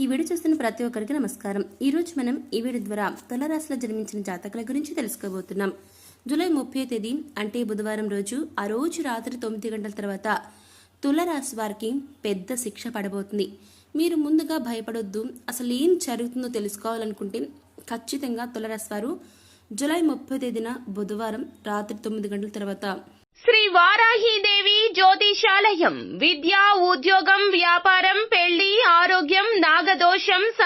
ఈ వీడియో చూస్తున్న ప్రతి ఒక్కరికి నమస్కారం. ఈరోజు మనం ఈ వీడియో ద్వారా తులరాశిలో జన్మించిన జాతకుల గురించి తెలుసుకోబోతున్నాం. జూలై ముప్పై తేదీ అంటే బుధవారం రోజు ఆ రోజు రాత్రి తొమ్మిది గంటల తర్వాత తులరాశి వారికి పెద్ద శిక్ష పడబోతుంది. మీరు ముందుగా భయపడొద్దు. అసలు ఏం జరుగుతుందో తెలుసుకోవాలనుకుంటే ఖచ్చితంగా తులరాశి వారు జూలై ముప్పై తేదీన బుధవారం రాత్రి తొమ్మిది గంటల తర్వాత శ్రీ వారాహీదేవి జ్యోతిషాలయం విద్య ఉద్యోగం వ్యాపారం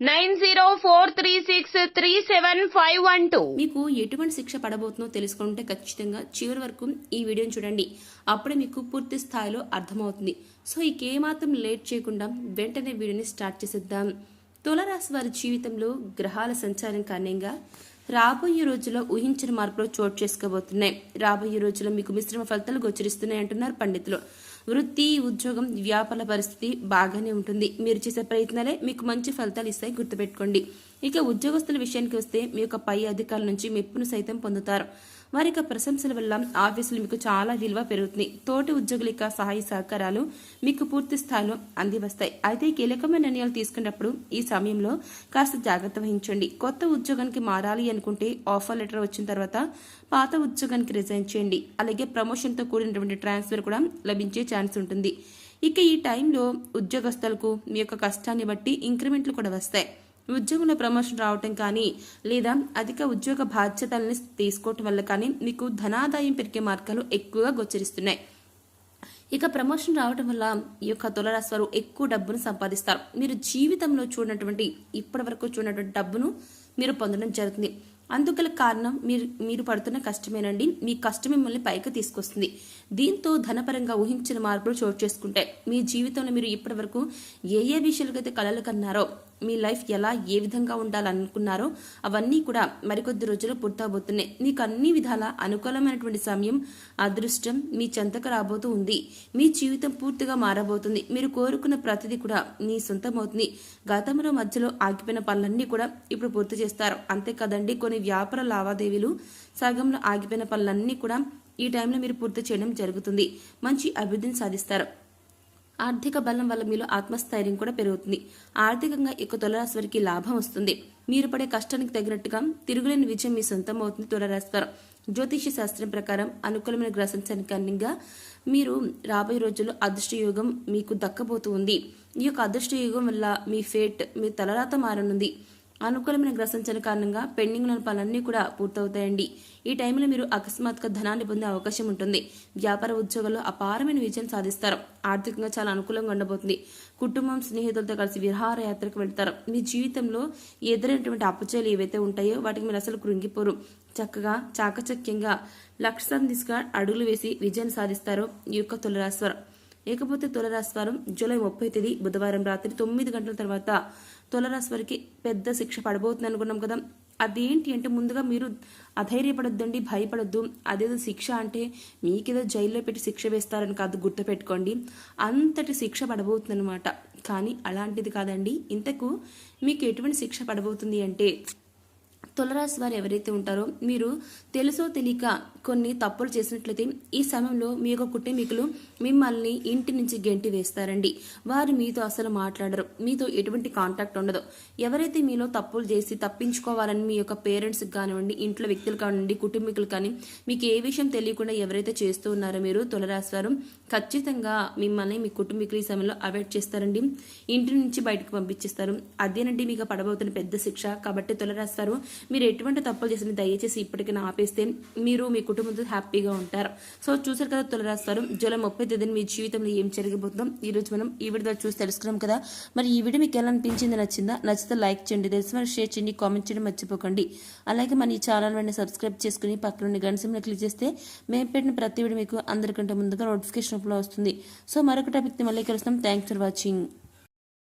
nine zero four three six three seven five one two. మీకు ఎటువంటి శిక్ష పడబోతుందో తెలుసుకుంటే ఖచ్చితంగా చివరి వరకు ఈ వీడియోని చూడండి. అప్పుడే మీకు పూర్తి స్థాయిలో అర్థమవుతుంది. సో ఇక ఏమాత్రం లేట్ చేయకుండా వెంటనే వీడియోని స్టార్ట్ చేసేద్దాం. తులరాశి వారి జీవితంలో గ్రహాల సంచారం కారణంగా రాబోయే రోజుల్లో ఊహించిన మార్పులు చోటు చేసుకోబోతున్నాయి. రాబోయే రోజుల్లో మీకు మిశ్రమ ఫలితాలు గోచరిస్తున్నాయి అంటున్నారు పండితులు. వృత్తి ఉద్యోగం వ్యాపార పరిస్థితి బాగానే ఉంటుంది. మీరు చేసే ప్రయత్నాలే మీకు మంచి ఫలితాలు ఇస్తాయి. గుర్తుపెట్టుకోండి. ఇక ఉద్యోగస్తుల విషయానికి వస్తే మీ యొక్క పై అధికారుల నుంచి మెప్పును సైతం పొందుతారు. వారి యొక్క ప్రశంసల వల్ల ఆఫీసులు మీకు చాలా విలువ పెరుగుతుంది. తోటి ఉద్యోగుల యొక్క సహాయ సహకారాలు మీకు పూర్తి స్థాయిలో అంది వస్తాయి అయితే కీలకమైన నిర్ణయాలు తీసుకున్నప్పుడు ఈ సమయంలో కాస్త జాగ్రత్త వహించండి. కొత్త ఉద్యోగానికి మారాలి అనుకుంటే ఆఫర్ లెటర్ వచ్చిన తర్వాత పాత ఉద్యోగానికి రిజైన్ చేయండి. అలాగే ప్రమోషన్తో కూడినటువంటి ట్రాన్స్ఫర్ కూడా లభించే ఛాన్స్ ఉంటుంది. ఇక ఈ టైంలో ఉద్యోగస్తులకు మీ యొక్క కష్టాన్ని బట్టి ఇంక్రిమెంట్లు కూడా వస్తాయి. ఉద్యోగంలో ప్రమోషన్ రావటం కానీ లేదా అధిక ఉద్యోగ బాధ్యతల్ని తీసుకోవటం వల్ల కానీ మీకు ధనాదాయం పెరిగే మార్గాలు ఎక్కువగా గోచరిస్తున్నాయి. ఇక ప్రమోషన్ రావటం వల్ల ఈ యొక్క తులరాశి వారు ఎక్కువ డబ్బును సంపాదిస్తారు. మీరు జీవితంలో చూడనటువంటి ఇప్పటి వరకు చూడనటువంటి డబ్బును మీరు పొందడం జరుగుతుంది. అందుకల కారణం మీరు మీరు పడుతున్న కష్టమేనండి. మీ కష్టం మిమ్మల్ని పైకి తీసుకొస్తుంది. దీంతో ధనపరంగా ఊహించిన మార్పులు చోటు చేసుకుంటాయి. మీ జీవితంలో మీరు ఇప్పటి వరకు ఏ ఏ విషయాలకైతే కలలు కన్నారో మీ లైఫ్ ఎలా ఏ విధంగా ఉండాలనుకున్నారో అవన్నీ కూడా మరికొద్ది రోజుల్లో పూర్తవబోతున్నాయి. మీకు అన్ని విధాల అనుకూలమైనటువంటి సమయం అదృష్టం మీ చెంతకు రాబోతూ ఉంది. మీ జీవితం పూర్తిగా మారబోతుంది. మీరు కోరుకున్న ప్రతిదీ కూడా మీ సొంతమవుతుంది. గతంలో మధ్యలో ఆగిపోయిన పనులన్నీ కూడా ఇప్పుడు పూర్తి చేస్తారు. అంతేకాదండి కొన్ని వ్యాపార లావాదేవీలు సగంలో ఆగిపోయిన పనులన్నీ కూడా ఈ టైంలో మీరు పూర్తి చేయడం జరుగుతుంది. మంచి అభివృద్ధిని సాధిస్తారు. ఆర్థిక బలం వల్ల మీలో ఆత్మస్థైర్యం కూడా పెరుగుతుంది. ఆర్థికంగా ఎక్కువ తులరాశి వారికి లాభం వస్తుంది. మీరు పడే కష్టానికి తగినట్టుగా తిరుగులేని విజయం మీ సొంతం అవుతుంది తులరాశి వారు జ్యోతిష శాస్త్రం ప్రకారం అనుకూలమైన గ్రహ సంచారం మీరు రాబోయే రోజుల్లో అదృష్టయోగం మీకు దక్కబోతూ ఉంది. ఈ యొక్క అదృష్టయోగం వల్ల మీ ఫేట్ మీ తలరాత మారనుంది. అనుకూలమైన గ్రసించని కారణంగా పెండింగ్ ఉన్న పనులన్నీ కూడా పూర్తవుతాయండి. ఈ టైంలో మీరు అకస్మాత్తుగా ధనాన్ని పొందే అవకాశం ఉంటుంది. వ్యాపార ఉద్యోగాల్లో అపారమైన విజయం సాధిస్తారు. ఆర్థికంగా చాలా అనుకూలంగా ఉండబోతుంది. కుటుంబం స్నేహితులతో కలిసి విహారయాత్రకు వెళ్తారు. మీ జీవితంలో ఎదురైనటువంటి అపచయాలు ఏవైతే ఉంటాయో వాటికి మీరు అసలు కృంగిపోరు. చక్కగా చాకచక్యంగా లక్ష్యం దిశగా అడుగులు వేసి విజయం సాధిస్తారు ఈ యొక్క తులరాశ్వరం ఇకపోతే తులరాశివారం జూలై ముప్పై తేదీ బుధవారం రాత్రి తొమ్మిది గంటల తర్వాత తులరాశి వారికి పెద్ద శిక్ష పడబోతుంది అనుకున్నాం కదా. అదేంటి అంటే ముందుగా మీరు అధైర్యపడొద్దండి భయపడొద్దు. అదేదో శిక్ష అంటే మీకేదో జైల్లో పెట్టి శిక్ష వేస్తారని కాదు గుర్తుపెట్టుకోండి. అంతటి శిక్ష పడబోతుందన్నమాట. కానీ అలాంటిది కాదండి. ఇంతకు మీకు ఎటువంటి శిక్ష పడబోతుంది అంటే తులరాశి వారు ఎవరైతే ఉంటారో మీరు తెలుసో తెలియక కొన్ని తప్పులు చేసినట్లయితే ఈ సమయంలో మీ యొక్క కుటుంబీకులు మిమ్మల్ని ఇంటి నుంచి గెంటి వేస్తారండి. వారు మీతో అసలు మాట్లాడరు. మీతో ఎటువంటి కాంటాక్ట్ ఉండదు. ఎవరైతే మీలో తప్పులు చేసి తప్పించుకోవాలని మీ యొక్క పేరెంట్స్ కానివ్వండి ఇంట్లో వ్యక్తులు కానివ్వండి కుటుంబీకులు కానీ మీకు ఏ విషయం తెలియకుండా ఎవరైతే చేస్తూ ఉన్నారో మీరు తులరాశి వారు ఖచ్చితంగా మిమ్మల్ని మీ కుటుంబీకులు ఈ సమయంలో అవాయిడ్ చేస్తారండి. ఇంటి నుంచి బయటకు పంపించేస్తారు. అదేనండి మీకు పడబోతున్న పెద్ద శిక్ష. కాబట్టి తులరాశి వారు మీరు ఎటువంటి తప్పులు చేసిన దయచేసి ఇప్పటికైనా ఆపేస్తే మీరు మీ కుటుంబంతో హ్యాపీగా ఉంటారు. సో చూసారు కదా తులరాస్తారు జూలై ముప్పై తేదీని మీ జీవితంలో ఏం జరగబోతుందో ఈ రోజు మనం ఈ వీడియో చూసి తెలుసుకున్నాం కదా. మరి ఈ వీడియో మీకు ఎలా అనిపించింది నచ్చిందా? నచ్చితే లైక్ చేయండి తెలిసిన షేర్ చేయండి కామెంట్ చేయడం మర్చిపోకండి. అలాగే మన ఈ ఛానల్ వెంటనే సబ్స్క్రైబ్ చేసుకుని పక్కన గంట క్లిక్ చేస్తే మేము పెట్టిన ప్రతి వీడియో మీకు అందరికంటే ముందుగా నోటిఫికేషన్ వస్తుంది. సో మరొక టాపిక్ మళ్ళీ కలుస్తాం. Thanks for watching